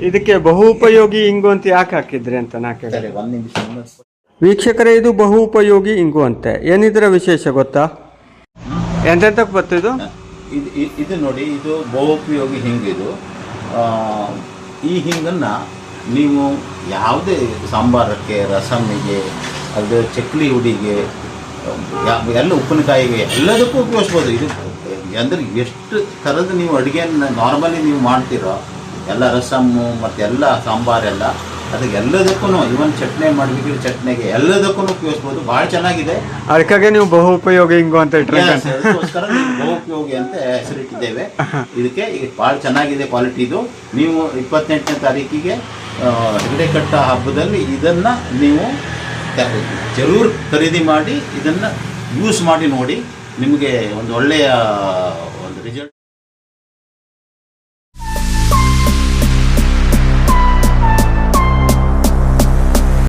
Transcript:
ಇದಕ್ಕೆ ಬಹು ಉಪಯೋಗಿ ಇಂಗು ಅಂತ ಯಾಕೆ ಹಾಕಿದ್ರಿ ಅಂತ ನಾ ಕೇಳಿದೆ. ಒಂದು ನಿಮಿಷ ವೀಕ್ಷಕರೇ ಇದು ಬಹು ಉಪಯೋಗಿ ಇಂಗು ಅಂತೆ. ಏನಿದ್ರ ವಿಶೇಷ ಗೊತ್ತಾ? ಎಂತೆಂತಕ್ಕೆ ಬರ್ತಿದ್ದು ಇದು ಇ- ಇದು ನೋಡಿ ಇದು ಬಹುಪಯೋಗಿ ಹಿಂಗಿದು ಆ, ಈ ಹಿಂಗನ್ನು ನೀವು ಯಾವುದೇ ಸಾಂಬಾರಕ್ಕೆ ರಸಮಿಗೆ ಅದು ಚಕ್ಲಿ ಹುಡಿಗೆ ಯಾ- ಎಲ್ಲ ಉಪ್ಪಿನಕಾಯಿಗೆ ಎಲ್ಲದಕ್ಕೂ ಉಪಯೋಗಿಸ್ಬೋದು. ಇದು ಅಂದರೆ ಎಷ್ಟು ಥರದ ನೀವು ಅಡುಗೆಯನ್ನು ನಾರ್ಮಲಿ ನೀವು ಮಾಡ್ತೀರೋ ಎಲ್ಲ ರಸಮ್ಮು ಮತ್ತು ಎಲ್ಲ ಸಾಂಬಾರೆಲ್ಲ ಅದಕ್ಕೆ ಎಲ್ಲದಕ್ಕೂ ಇವನ್ ಚಟ್ನಿ ಮಾಡಬೇಕಿದ್ರೆ ಚಟ್ನಿಗೆ ಎಲ್ಲದಕ್ಕೂ ಉಪಯೋಗಿಸ್ಬೋದು. ಭಾಳ ಚೆನ್ನಾಗಿದೆ. ಅದಕ್ಕಾಗಿ ನೀವು ಬಹು ಉಪಯೋಗಿ ಹಿಂಗು ಅಂತ ಅದಕ್ಕೋಸ್ಕರ ನೀವು ಬಹುಪಯೋಗಿ ಅಂತ ಹೆಸರಿಟ್ಟಿದ್ದೇವೆ. ಇದಕ್ಕೆ ಈಗ ಭಾಳ ಚೆನ್ನಾಗಿದೆ ಕ್ವಾಲಿಟಿ ಇದು. ನೀವು ಇಪ್ಪತ್ತೆಂಟನೇ ತಾರೀಕಿಗೆ ಹಿರೇಕಟ್ಟ ಹಬ್ಬದಲ್ಲಿ ಇದನ್ನ ನೀವು ಜರೂರ್ ಖರೀದಿ ಮಾಡಿ ಇದನ್ನ ಯೂಸ್ ಮಾಡಿ ನೋಡಿ ನಿಮಗೆ ಒಂದು ಒಳ್ಳೆಯ ಒಂದು ರಿಸಲ್ಟ್